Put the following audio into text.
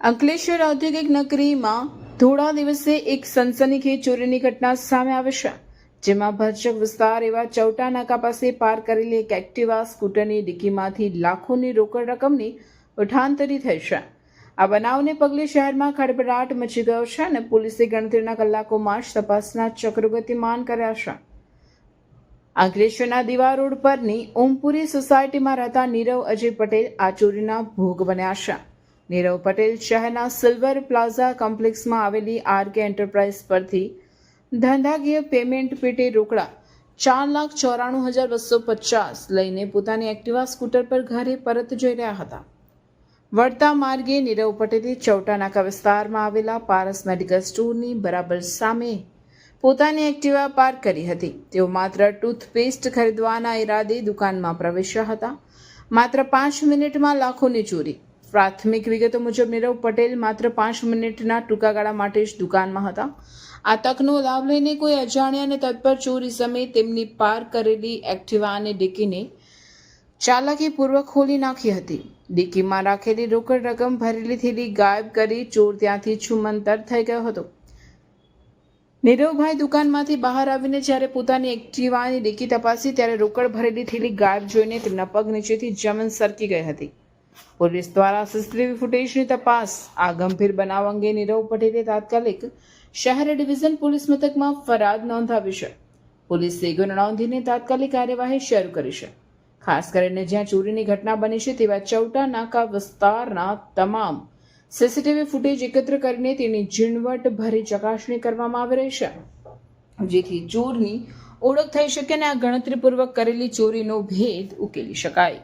અંકલેશ્વર ઔદ્યોગિક નગરીમાં થોડા દિવસે એક સનસનીખેજ ચોરીની ઘટના સામે આવશે જેમાં ભરચક વિસ્તાર એવા ચૌટા નાકા પાસે પાર કરેલી એક એક્ટિવા સ્કૂટરની ડિક્કીમાંથી લાખોની રોકડ રકમની ઉઠાંતરી થઈ છે. આ બનાવને પગલે શહેરમાં ખડબડાટ મચી ગયો છે અને પોલીસે ગણતરીના કલાકોમાં જ તપાસના ચક્રો ગતિમાન કર્યા છે. અંકલેશ્વરના દીવા રોડ પરની ઓમપુરી સોસાયટીમાં રહેતા નીરવ અજય પટેલ આ ચોરીના ભોગ બન્યા છે. નીરવ પટેલ શહેરના સિલ્વર પ્લાઝા કોમ્પ્લેક્સમાં આવેલી આરકે એન્ટરપ્રાઇઝ પરથી ધંધાકીય પેમેન્ટ પેટે રોકડા ચાર લાખ ચોરાણું હજાર બસો પચાસ લઈને પોતાની એક્ટિવા સ્કૂટર પર ઘરે પરત જઈ રહ્યા હતા. વળતા માર્ગે નીરવ પટેલે ચૌટા નાકા વિસ્તારમાં આવેલા પારસ મેડિકલ સ્ટોરની બરાબર સામે પોતાની એક્ટિવા પાર્ક કરી હતી. તેઓ માત્ર ટૂથપેસ્ટ ખરીદવાના ઈરાદે દુકાનમાં પ્રવેશ્યા હતા. માત્ર પાંચ મિનિટમાં લાખોની ચોરી. પ્રાથમિક વિગતો મુજબ નીરવ પટેલ માત્ર પાંચ મિનિટના ટૂંકા ગાળા માટે જ દુકાનમાં હતા. આ તકનો લાભ લઈને કોઈ અજાણ્યા અને તત્પર ચોરી સમયે તેમની પાર્ક કરેલી એક્ટિવા અને ચાલકે ચાલાકીપૂર્વક ખોલી નાખી હતી. ડિક્કીમાં રાખેલી રોકડ રકમ ભરેલી થેલી ગાયબ કરી ચોર ત્યાંથી છુમંતર થઈ ગયો હતો. નીરવભાઈ દુકાનમાંથી બહાર આવીને જ્યારે પોતાની એક્ટિવાની ડીકી તપાસી, ત્યારે રોકડ ભરેલી થેલી ગાયબ જોઈને તેમના પગ નીચેથી જમીન સરકી ગઈ હતી. પોલીસ દ્વારા સીસીટીવી ફૂટેજની તપાસ, આ ગંભીર બનાવ અંગે નીરવ પટેલે તાત્કાલિક શહેર ડિવિઝન પોલીસ મથકમાં ફરિયાદ નોંધાવી છે. પોલીસે ગુનો નોંધીને તાત્કાલિક કાર્યવાહી શરૂ કરી છે. ખાસ કરીને જ્યાં ચોરીની ઘટના બની છે, તેવા ચૌટા નાકા વિસ્તારના તમામ સીસીટીવી ફૂટેજ એકત્ર કરીને તેની ઝીણવટ ભરી ચકાસણી કરવામાં આવી રહી છે. જેથી ચોરની ઓળખ થઈ શકે અને આ ગણતરીપૂર્વક કરેલી ચોરીનો ભેદ ઉકેલી શકાય.